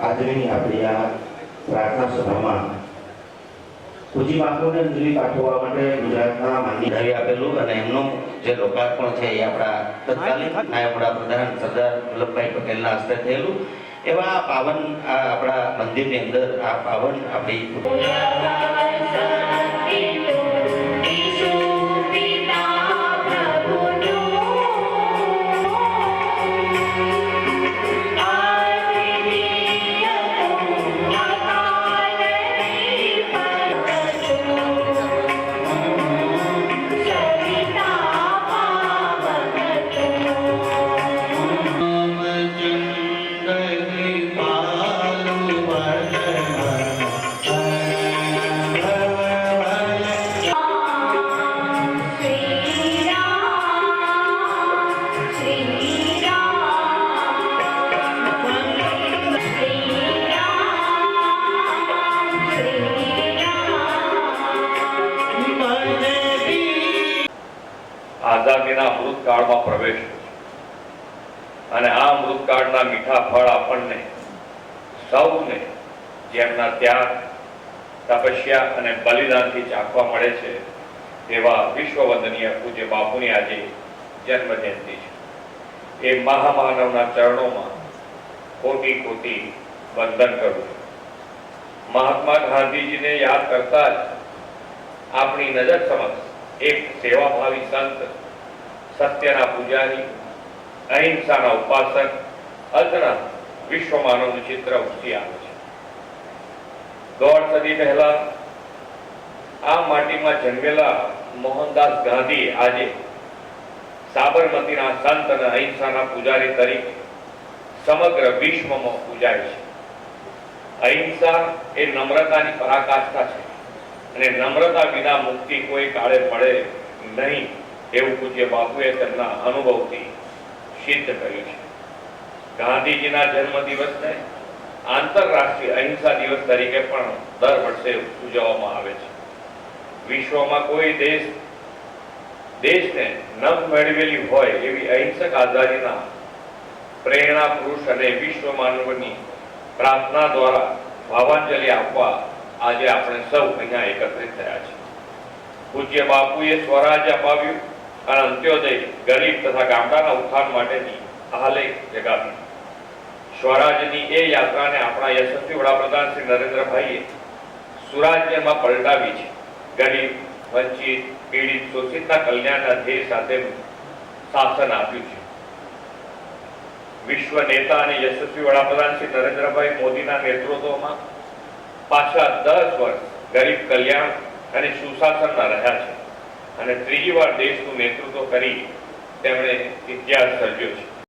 આજની આપણી આ પ્રાર્થના સભામાં પૂજી બાપુને અંજલિ પાઠવવા માટે ગુજરાતના માન્ય ધરી આપેલું અને એમનું જે લોકાર્પણ છે એ આપણા તત્કાલીન નાયબ વડાપ્રધાન સરદાર વલ્લભભાઈ પટેલના હસ્તે થયેલું. એવા પાવન, આ આપણા મંદિરની અંદર આ પાવન આપણી આઝાદીના અમૃતકાળમાં પ્રવેશ અને આ અમૃતકાળના મીઠા ફળ આપણને, સૌને જેમના ત્યાગ, તપસ્યા અને બલિદાનથી ચાખવા મળે છે તેવા વિશ્વવંદનીય પૂજ્ય બાપુની આજે જન્મ જયંતિ છે. એ મહામાનવના ચરણોમાં કોટી કોટી વંદન કરું છું. મહાત્મા ગાંધીજીને યાદ કરતા જ આપણી નજર સમક્ષ એક સેવાભાવી સંત સત્યના પૂજારી, અહિંસાના ઉપાસક અલ્પના વિશ્વ માનવનું ચિત્ર ઉઠી આવે છે. દોઢ સદી પહેલા આ માટીમાં જન્મેલા મોહનદાસ ગાંધી આજે સાબરમતીના સંત અને અહિંસાના પૂજારી તરીકે સમગ્ર વિશ્વમાં પૂજાય છે. અહિંસા એ નમ્રતાની પરાકાષ્ઠા છે અને નમ્રતા વિના મુક્તિ કોઈ કાળે મળે નહીં. એવું પૂજ્ય બાપુએ તેમના અનુભવથી સિદ્ધ કર્યું છે. ગાંધીજીના જન્મ દિવસને આંતરરાષ્ટ્રીય અહિંસા દિવસ તરીકે પણ દર વર્ષે ઉજવવામાં આવે છે. વિશ્વમાં કોઈ દેશ, દેશને ન મેળવેલી હોય એવી અહિંસક આઝાદીના પ્રેરણા પુરુષ અને વિશ્વ માનવની પ્રાર્થના દ્વારા ભાવાંજલિ આપવા આજે આપણે સૌ અહીંયા એકત્રિત થયા છે પૂજ્ય બાપુએ સ્વરાજ અપાવ્યું. અને અંત્યોદય ગરીબ તથા ગામડાના ઉત્થાન માટેની આલેખ જગાવી. સ્વરાજની એ યાત્રાને આપણા યશસ્વી વડાપ્રધાન શ્રી નરેન્દ્રભાઈએ સુરાજ્યમાં પલટાવી છે. ગરીબ, વંચિત, પીડિત, શોષિતના કલ્યાણના ધ્યેય સાથે શાસન આપ્યું છે. વિશ્વ નેતા અને યશસ્વી વડાપ્રધાન શ્રી નરેન્દ્રભાઈ મોદીના નેતૃત્વમાં પાછા દસ વર્ષ ગરીબ કલ્યાણ અને સુશાસનના રહ્યા છે. અને ત્રીજી વાર દેશનું નેતૃત્વ કરી તેમણે ઇતિહાસ સર્જ્યો છે.